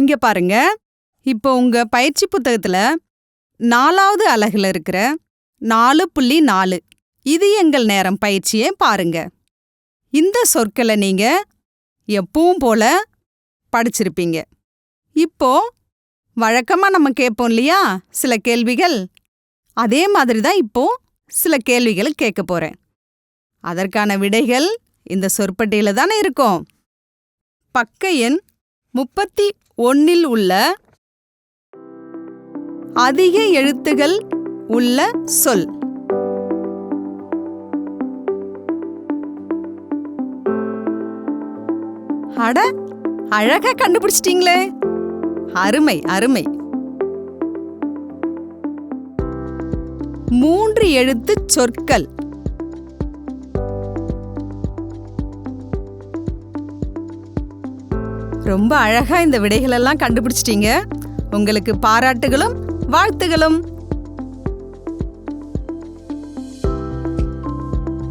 இங்க பாருங்க. இப்போ உங்க பயிற்சி புத்தகத்துல நாலாவது அலகுல இருக்கிற நாலு புள்ளி நாலு. இது எங்கள் நேரம் பயிற்சியை பாருங்க. இந்த சொற்களை நீங்க எப்பவும் போல படிச்சிருப்பீங்க. இப்போ வழக்கமா நம்ம கேட்போம் இல்லையா? சில கேள்விகள். அதே மாதிரி தான் இப்போ சில கேள்விகளை கேட்க போறேன். அதற்கான விடைகள் இந்த சொற்பட்டியில தானே இருக்கும். பக்க எண் முப்பத்தி ஒன்னில் உள்ள அதிக எழுத்துகள் உள்ள சொல். அட அழகா கண்டுபிடிச்சிட்டீங்களே. அருமை அருமை. மூன்று எழுத்துச் சொற்கள். ரொம்ப அழகா இந்த விடைகளெல்லாம் கண்டுபிடிச்சிட்டீங்க. உங்களுக்கு பாராட்டுகளும் வாழ்த்துகளும்.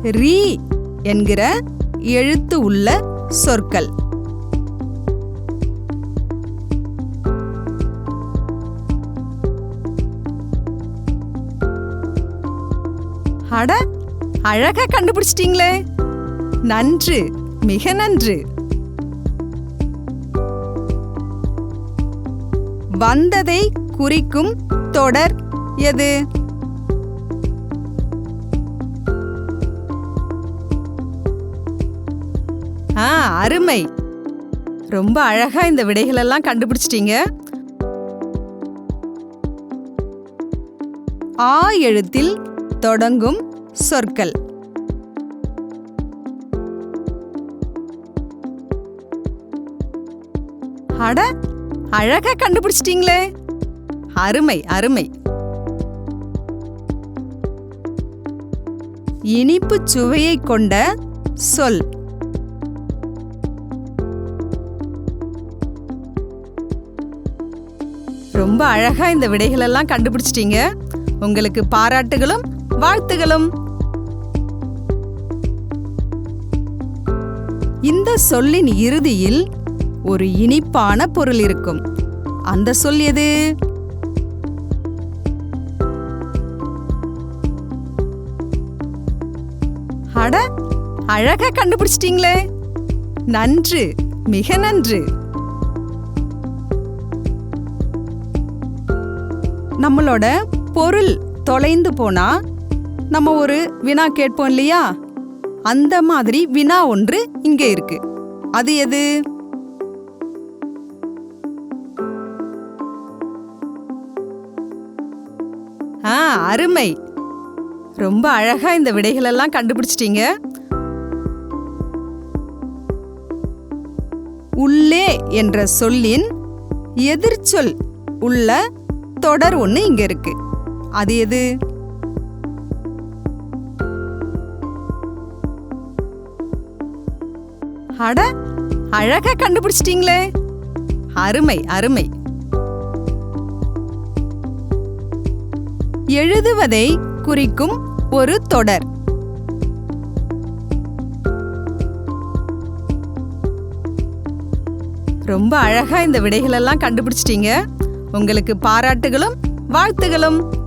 ரீ என்கிற எழுத்து உள்ள சொற்கள். அட அழகா கண்டுபிடிச்சிட்டீங்களே. நன்று மிக நன்று. வந்ததை குறிக்கும் தொடர் எது? ஆ அருமை. ரொம்ப அழகா இந்த விடைகளெல்லாம் கண்டுபிடிச்சிட்டீங்க. ஆ எழுத்தில் தொடங்கும் சொற்கள். அட அழகா கண்டுபிடிச்சிட்டீங்களே. அருமை அருமை. இனிப்பு சுவையை கொண்ட சொல். ரொம்ப அழகா இந்த விடைகளெல்லாம் கண்டுபிடிச்சிட்டீங்க. உங்களுக்கு பாராட்டுகளும் வாழ்த்துகளும். இந்த சொல்லின் இறுதியில் ஒரு இனிப்பான பொருள் இருக்கும். அந்த சொல் எது? அட அழகா கண்டுபிடிச்சிட்டீங்களே. நன்று மிக நன்று. நம்மளோட பொருள் தொலைந்து போனா நம்ம ஒரு வினா கேட்போம் இல்லையா? அந்த மாதிரி வினா ஒன்று இங்கே இருக்கு. அது எது? ஆ அருமை. ரொம்ப அழகா இந்த விடைகளெல்லாம் கண்டுபிடிச்சிட்டீங்க. உள்ளே என்ற சொல்லின் எதிர்ச்சொல் உள்ள தொடர் ஒன்று இங்க இருக்கு. அது எது? அட அழகா கண்டுபிடிச்சிட்டீங்களே. அருமை அருமை. எழுதுவதை குறிக்கும் ஒரு தொடர். ரொம்ப அழகா இந்த விடைகளெல்லாம் கண்டுபிடிச்சிட்டீங்க. உங்களுக்கு பாராட்டுகளும் வாழ்த்துகளும்.